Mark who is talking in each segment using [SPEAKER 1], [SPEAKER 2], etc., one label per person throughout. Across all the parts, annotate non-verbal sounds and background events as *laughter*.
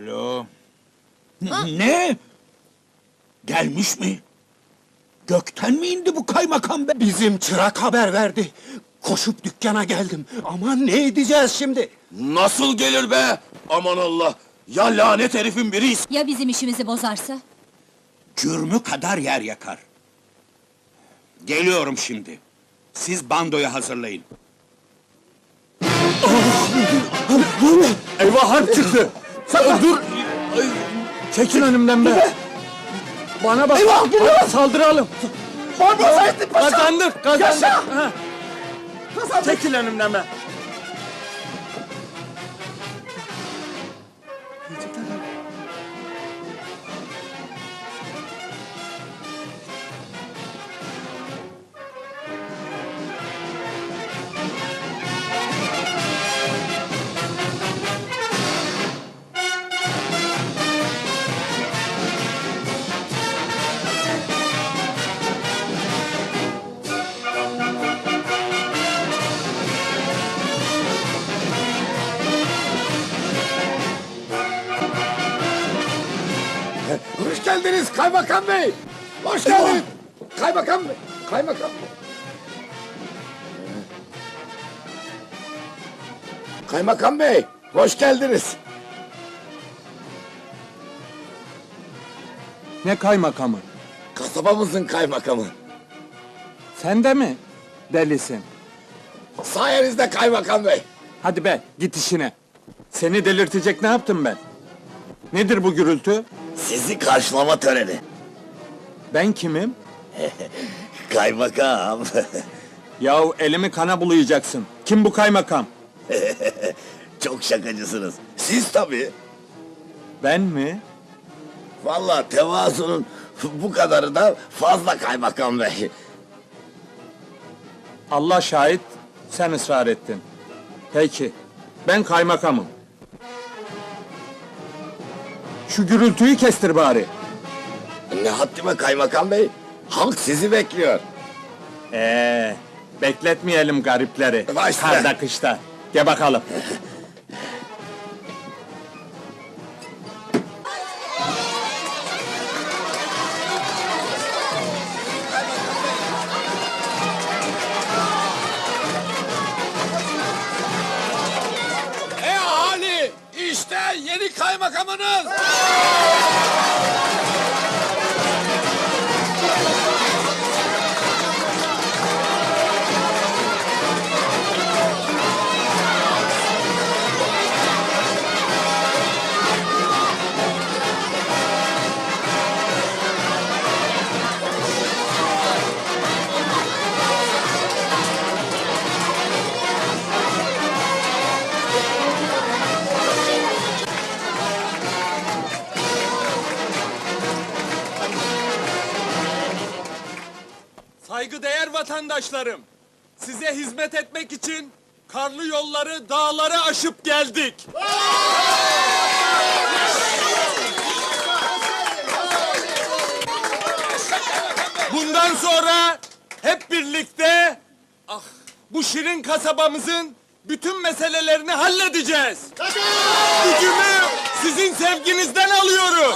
[SPEAKER 1] Alo. Ne? Gelmiş mi? Gökten mi indi bu kaymakam be?
[SPEAKER 2] Bizim çırak haber verdi. Koşup dükkana geldim. Ama ne edeceğiz şimdi?
[SPEAKER 3] Nasıl gelir be? Aman Allah! Ya lanet herifin biri
[SPEAKER 4] Ya bizim işimizi bozarsa?
[SPEAKER 1] Cürmü kadar yer yakar. Geliyorum şimdi. Siz bandoyu hazırlayın.
[SPEAKER 2] Eyvah harp çıktı. Sakın dur. Çekil önümden be. Bana bak. Eyvah Hadi saldıralım. Kazandık kazandık. Ha. Çekil önümden be.
[SPEAKER 5] Hoş kaymakam bey. Hoş geldiniz. Kaymakam bey. Kaymakam bey. Kaymakam bey, hoş geldiniz.
[SPEAKER 2] Ne kaymakamı?
[SPEAKER 5] Kasabamızın kaymakamı.
[SPEAKER 2] Sen de mi? Delisin.
[SPEAKER 5] Sayenizde kaymakam bey.
[SPEAKER 2] Hadi be git işine. Seni delirtecek ne yaptım ben? Nedir bu gürültü?
[SPEAKER 5] Sizi karşılama töreni.
[SPEAKER 2] Ben kimim? *laughs*
[SPEAKER 5] Kaymakam. *laughs*
[SPEAKER 2] Yahu elimi kana bulayacaksın. Kim bu kaymakam? *laughs*
[SPEAKER 5] Çok şakacısınız. Siz tabii.
[SPEAKER 2] Ben mi?
[SPEAKER 5] Vallahi tevazunun bu kadarı da fazla kaymakam bey.
[SPEAKER 2] Allah şahit, sen ısrar ettin. Peki, ben kaymakamım. Şu gürültüyü kestir bari.
[SPEAKER 5] Ne haddime kaymakam bey? Halk sizi bekliyor.
[SPEAKER 2] Ee, bekletmeyelim garipleri.
[SPEAKER 5] Başla.
[SPEAKER 2] Karda kışta. Gel bakalım.
[SPEAKER 5] Ey ahali! İşte yeni kaymakamınız!
[SPEAKER 2] Vatandaşlarım, size hizmet etmek için karlı yolları, dağları aşıp geldik. Bundan sonra hep birlikte ah bu şirin kasabamızın bütün meselelerini halledeceğiz. Gücümü sizin sevginizden alıyorum.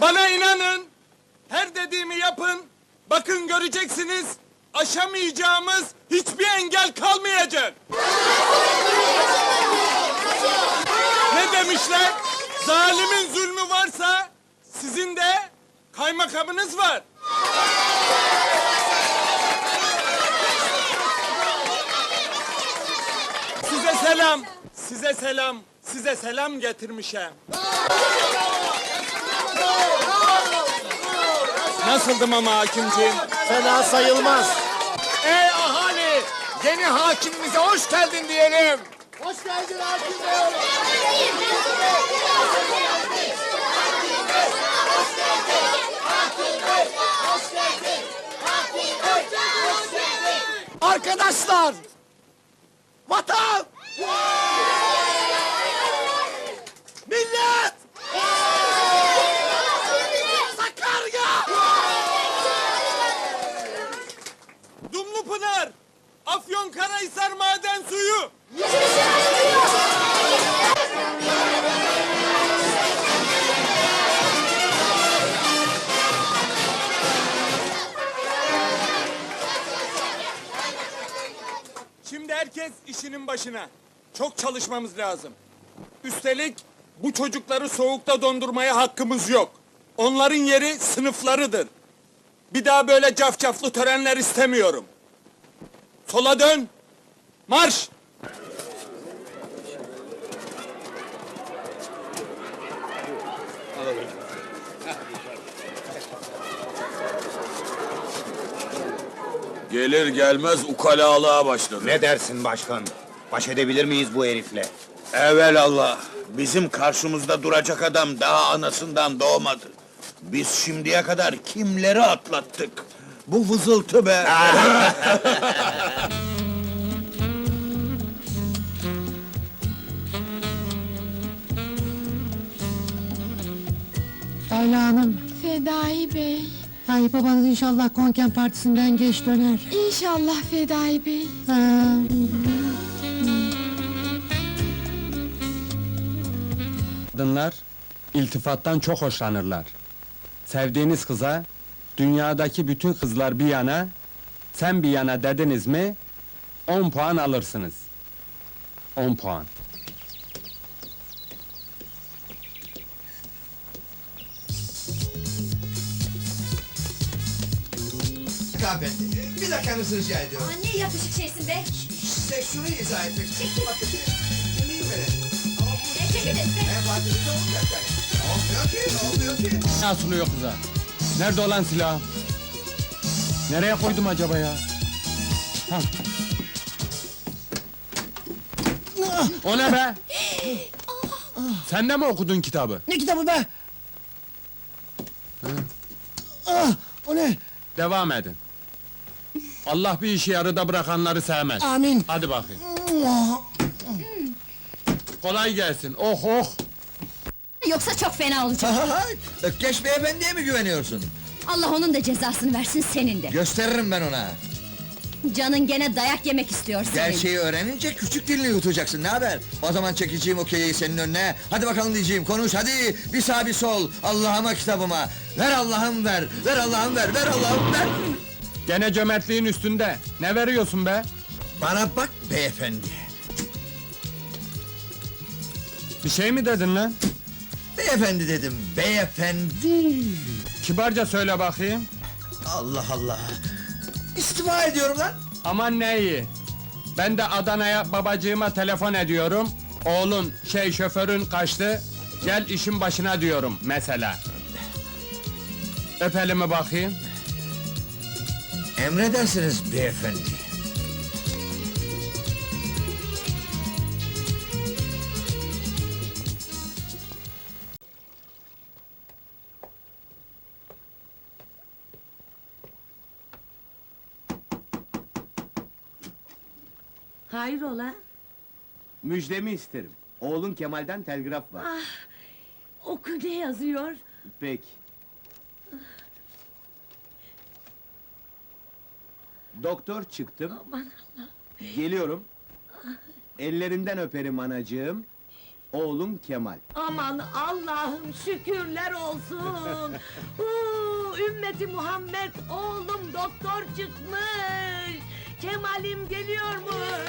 [SPEAKER 2] Bana inanın, her dediğimi yapın. Bakın göreceksiniz, aşamayacağımız hiçbir engel kalmayacak. ne demişler? Zalimin zulmü varsa sizin de kaymakamınız var. Size selam, size selam, size selam getirmişim. Nasıldım ama hakimciğim?
[SPEAKER 5] Fena sayılmaz. Ey ahali! Yeni hakimimize hoş geldin diyelim. Hoş geldin hakim bey. Arkadaşlar! Vatan!
[SPEAKER 2] İşinin başına. Çok çalışmamız lazım. Üstelik bu çocukları soğukta dondurmaya hakkımız yok. Onların yeri sınıflarıdır. Bir daha böyle cafcaflı törenler istemiyorum. Sola dön. Marş!
[SPEAKER 3] Gelir gelmez ukalalığa başladı.
[SPEAKER 4] Ne dersin başkan? Baş edebilir miyiz bu herifle?
[SPEAKER 1] Evelallah. Bizim karşımızda duracak adam daha anasından doğmadı. Biz şimdiye kadar kimleri atlattık? Bu vızıltı be. *laughs*
[SPEAKER 6] Ayla Hanım,
[SPEAKER 7] Fedai Bey.
[SPEAKER 6] Ay babanız inşallah konken partisinden geç döner.
[SPEAKER 7] İnşallah Fedai Bey.
[SPEAKER 6] Ha,
[SPEAKER 2] Kadınlar iltifattan çok hoşlanırlar. Sevdiğiniz kıza dünyadaki bütün kızlar bir yana, sen bir yana dediniz mi 10 puan alırsınız. 10 puan.
[SPEAKER 8] Hanımefendi, bir dakikanızı rica ediyorum.
[SPEAKER 9] Aa, ne yapışık şeysin be?
[SPEAKER 8] Size şunu izah etmek istiyorum. Bakın, dinleyin beni. Ama bu
[SPEAKER 9] Ne çekilin be?
[SPEAKER 8] en partimiz olmayacak yani. Olmuyor ki, olmuyor ki.
[SPEAKER 2] Ne asılıyor kıza? Nerede olan silah? Nereye koydum acaba ya? Ha. O ne be? Sen de mi okudun kitabı?
[SPEAKER 6] ne kitabı be? Ah, o ne?
[SPEAKER 2] Devam edin. Allah bir işi yarıda bırakanları sevmez.
[SPEAKER 6] Amin.
[SPEAKER 2] Hadi bakayım. Kolay gelsin. Oh oh.
[SPEAKER 9] Yoksa çok fena olacak.
[SPEAKER 8] Ökkeş beyefendiye mi güveniyorsun?
[SPEAKER 9] Allah onun da cezasını versin senin de.
[SPEAKER 8] Gösteririm ben ona.
[SPEAKER 9] Canın gene dayak yemek istiyor senin.
[SPEAKER 8] Gerçeği öğrenince küçük dilini yutacaksın, ne haber? O zaman çekeceğim okeyi senin önüne. Hadi bakalım diyeceğim, konuş hadi! Bir sağ bir sol, Allah'ıma kitabıma. Ver Allah'ım ver, ver Allah'ım ver, ver Allah'ım ver!
[SPEAKER 2] Gene cömertliğin üstünde. Ne veriyorsun be?
[SPEAKER 8] Bana bak beyefendi.
[SPEAKER 2] Bir şey mi dedin lan?
[SPEAKER 8] Beyefendi dedim, beyefendi.
[SPEAKER 2] Kibarca söyle bakayım.
[SPEAKER 8] Allah Allah! İstifa ediyorum lan!
[SPEAKER 2] Aman ne iyi. Ben de Adana'ya babacığıma telefon ediyorum. Oğlun şey şoförün kaçtı. Gel işin başına diyorum mesela. Öp elimi bakayım.
[SPEAKER 8] Emredersiniz beyefendi.
[SPEAKER 10] Hayrola?
[SPEAKER 4] Müjdemi isterim. Oğlun Kemal'den telgraf var.
[SPEAKER 10] Oku ne yazıyor?
[SPEAKER 4] Peki. Doktor çıktım.
[SPEAKER 10] Aman
[SPEAKER 4] Geliyorum. Ellerinden öperim anacığım. Oğlum Kemal.
[SPEAKER 10] Aman Allah'ım şükürler olsun. *laughs* Huu, ümmeti Muhammed oğlum doktor çıkmış. Kemal'im geliyormuş.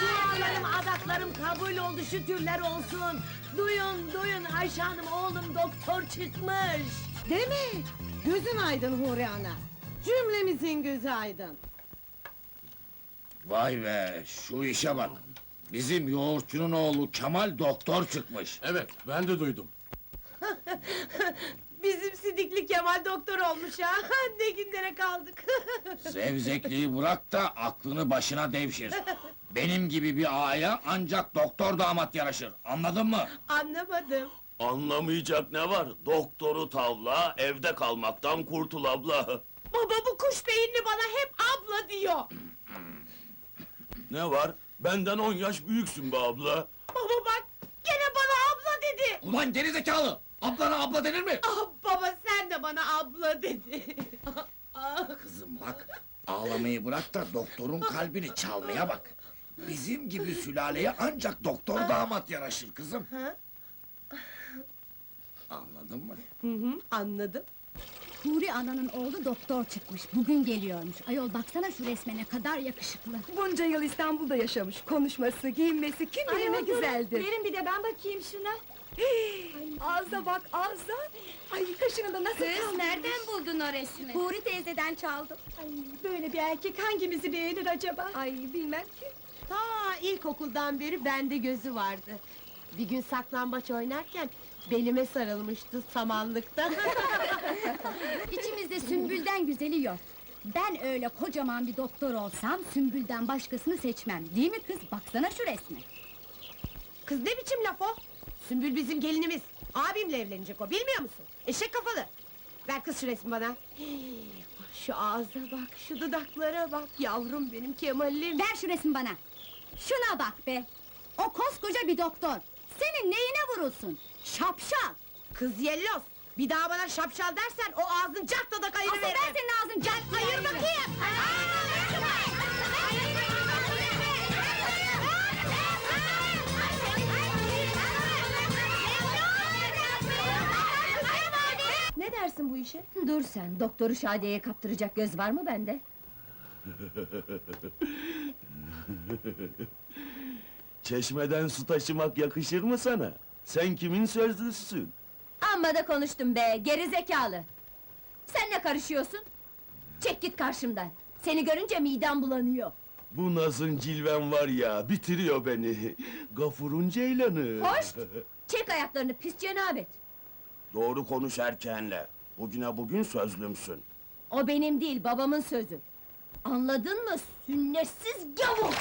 [SPEAKER 10] Dualarım, adaklarım kabul oldu şükürler olsun. Duyun, duyun Ayşe Hanım oğlum doktor çıkmış.
[SPEAKER 11] Değil mi? Gözün aydın Huri Ana. Cümlemizin gözü aydın.
[SPEAKER 3] Vay be, şu işe bak. Bizim yoğurtçunun oğlu Kemal doktor çıkmış.
[SPEAKER 2] Evet, ben de duydum. *laughs*
[SPEAKER 11] Bizim Sidikli Kemal doktor olmuş ha. *laughs* ne günlere kaldık. *laughs*
[SPEAKER 3] Zevzekliği bırak da aklını başına devşir. Benim gibi bir ağaya ancak doktor damat yaraşır. Anladın mı?
[SPEAKER 11] Anlamadım.
[SPEAKER 3] Anlamayacak ne var? Doktoru tavla, evde kalmaktan kurtul abla.
[SPEAKER 11] Baba bu kuş beyinli bana hep abla diyor.
[SPEAKER 3] Ne var? Benden on yaş büyüksün be abla.
[SPEAKER 11] Baba bak gene bana abla dedi.
[SPEAKER 3] Ulan gerizekalı! Ablana abla denir mi?
[SPEAKER 11] Ah baba sen de bana abla dedi. *laughs* Ah,
[SPEAKER 3] Kızım bak, ağlamayı bırak da doktorun kalbini çalmaya bak. Bizim gibi sülaleye ancak doktor damat yaraşır kızım. Anladın mı?
[SPEAKER 11] Hı hı, anladım.
[SPEAKER 10] Huri ananın oğlu doktor çıkmış. Bugün geliyormuş. Ayol baksana şu resme ne kadar yakışıklı.
[SPEAKER 11] Bunca yıl İstanbul'da yaşamış. Konuşması, giyinmesi kim bilir ne güzeldir.
[SPEAKER 10] Verin bir de ben bakayım şuna.
[SPEAKER 11] Ağza bak ağza. Ay kaşını da nasıl
[SPEAKER 10] Kız
[SPEAKER 11] kaldırmış.
[SPEAKER 10] nereden buldun o resmi? Huri teyzeden çaldım.
[SPEAKER 11] Ay, böyle bir erkek hangimizi beğenir acaba? Ay bilmem ki. Ta ilkokuldan beri bende gözü vardı. Bir gün saklambaç oynarken belime sarılmıştı samanlıkta. *laughs*
[SPEAKER 10] İçimizde sümbülden güzeli yok. Ben öyle kocaman bir doktor olsam sümbülden başkasını seçmem. Değil mi kız? Baksana şu resme.
[SPEAKER 11] Kız ne biçim laf o? Sümbül bizim gelinimiz. Abimle evlenecek o bilmiyor musun? Eşek kafalı. Ver kız şu resmi bana. Hii, *gasps* Şu ağza bak, şu dudaklara bak. Yavrum benim Kemal'im.
[SPEAKER 10] Ver şu resmi bana. Şuna bak be. O koskoca bir doktor. Senin neyine vurulsun? Şapşal.
[SPEAKER 11] Kız yellos. Bir daha bana şapşal dersen o ağzın cartta da kayırı
[SPEAKER 10] Asıl ben senin ağzın can.
[SPEAKER 11] Hayır bakayım.
[SPEAKER 10] Ne dersin bu işe? Dur sen, doktoru Şadiye'ye kaptıracak göz var mı bende? *laughs*
[SPEAKER 12] Çeşmeden su taşımak yakışır mı sana? Sen kimin sözlüsün?
[SPEAKER 10] Amma da konuştum be, geri zekalı! Sen ne karışıyorsun? Çek git karşımdan! Seni görünce midem bulanıyor!
[SPEAKER 12] Bu nazın cilven var ya, bitiriyor beni. *laughs* Gafurun ceylanı.
[SPEAKER 10] Hoş! *laughs* Çek ayaklarını pis cenabet!
[SPEAKER 12] Doğru konuş erkenle. Bugüne bugün sözlümsün.
[SPEAKER 10] O benim değil, babamın sözü! Anladın mı, sünnetsiz gavur!